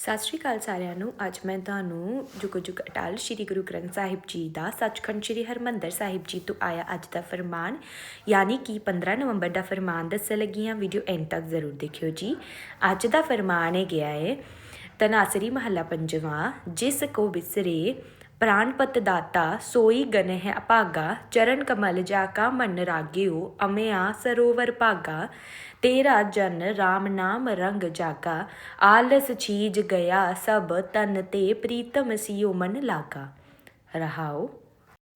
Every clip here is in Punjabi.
ਸਤਿ ਸ਼੍ਰੀ ਅਕਾਲ ਸਾਰਿਆਂ ਨੂੰ। ਅੱਜ ਮੈਂ ਤੁਹਾਨੂੰ ਜੁਗ ਜੁਗ ਅਟਲ ਸ਼੍ਰੀ ਗੁਰੂ ਗ੍ਰੰਥ ਸਾਹਿਬ ਜੀ ਦਾ ਸੱਚਖੰਡ ਸ਼੍ਰੀ ਹਰਮੰਦਰ ਸਾਹਿਬ ਜੀ ਤੋਂ ਆਇਆ ਅੱਜ ਦਾ ਫਰਮਾਨ, ਯਾਨੀ ਕਿ 15 ਨਵੰਬਰ ਦਾ ਫਰਮਾਨ ਦੱਸਣ ਲੱਗੀ ਹਾਂ। ਵੀਡੀਓ ਐਂਡ ਤੱਕ ਜ਼ਰੂਰ ਦੇਖਿਓ ਜੀ। ਅੱਜ ਦਾ ਫਰਮਾਨ ਹੈ ਗਿਆ ਹੈ ਤਨਾਸਰੀ ਮਹੱਲਾ ਪੰਜਵਾਂ, ਜਿਸ ਕੋ ਵਿਸਰੇ ਪ੍ਰਾਨਪਤ ਦਾਤਾ ਸੋਈ ਗਨਹਿ ਹੈ ਚਰਨ ਕਮਲ ਜਾ ਕਾ ਮਨ ਰਾਗਿਓ ਅਮਿਆ ਸਰੋਵਰ ਭਾਗਾ ਤੇਰਾ ਜਨ RAM ਨਾਮ ਰੰਗ ਜਾਗਾ ਆਲਸ ਛੀਜ ਗਿਆ ਸਭ ਤਨ ਤੇ ਪ੍ਰੀਤਮ ਸਿਓ ਮਨ ਲਾਗਾ ਰਹਾਓ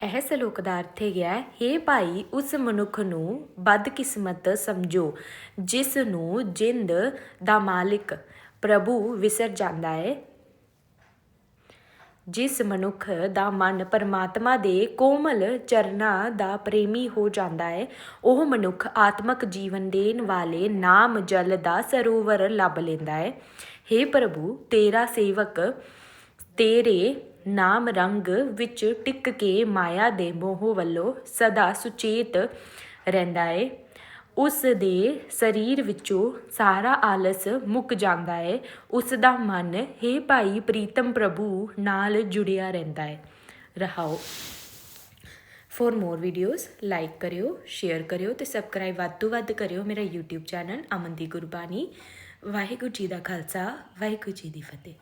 ਇਹ ਸ਼ਲੋਕ ਦਾ ਅਰਥ ਹੈ ਗਿਆ ਭਾਈ ਉਸ ਮਨੁੱਖ ਨੂੰ ਬਦਕਿਸਮਤ ਸਮਝੋ ਜਿਸ ਨੂੰ ਜਿੰਦ ਦਾ ਮਾਲਿਕ ਪ੍ਰਭੂ ਵਿਸਰ ਜਾਂਦਾ ਹੈ ਜਿਸ ਮਨੁੱਖ ਦਾ ਮਨ ਪਰਮਾਤਮਾ ਦੇ ਕੋਮਲ ਚਰਨਾਂ ਦਾ ਪ੍ਰੇਮੀ ਹੋ ਜਾਂਦਾ ਹੈ, ਉਹ ਮਨੁੱਖ ਆਤਮਕ ਜੀਵਨ ਦੇਣ ਵਾਲੇ ਨਾਮ ਜਲ ਦਾ ਸਰੋਵਰ ਲੱਭ ਲੈਂਦਾ ਹੈ। हे ਪ੍ਰਭੂ, ਤੇਰਾ ਸੇਵਕ ਤੇਰੇ ਨਾਮ ਰੰਗ ਵਿੱਚ ਟਿਕ ਕੇ ਮਾਇਆ ਦੇ ਮੋਹ ਵੱਲੋਂ ਸਦਾ ਸੁਚੇਤ ਰਹਿੰਦਾ ਹੈ। ਉਸ ਦੇ ਸਰੀਰ ਵਿੱਚੋਂ ਸਾਰਾ ਆਲਸ ਮੁੱਕ ਜਾਂਦਾ ਹੈ। ਉਸ ਦਾ ਮਨ, ਹੈ ਭਾਈ ਪ੍ਰੀਤਮ ਪ੍ਰਭੂ, ਨਾਲ ਜੁੜਿਆ ਰਹਿੰਦਾ ਹੈ। ਰਹਾਓ। ਫੋਰ ਮੋਰ ਵੀਡੀਓਜ਼ ਲਾਈਕ ਕਰਿਓ ਸ਼ੇਅਰ ਕਰਿਓ ਤੇ ਸਬਸਕ੍ਰਾਈਬ ਵੱਧ ਤੋਂ ਵੱਧ ਕਰਿਓ ਮੇਰਾ YouTube ਚੈਨਲ ਅਮਨ ਦੀ ਗੁਰਬਾਣੀ। ਵਾਹਿਗੁਰੂ ਜੀ ਦਾ ਖਾਲਸਾ, ਵਾਹਿਗੁਰੂ ਜੀ ਦੀ ਫਤਿਹ।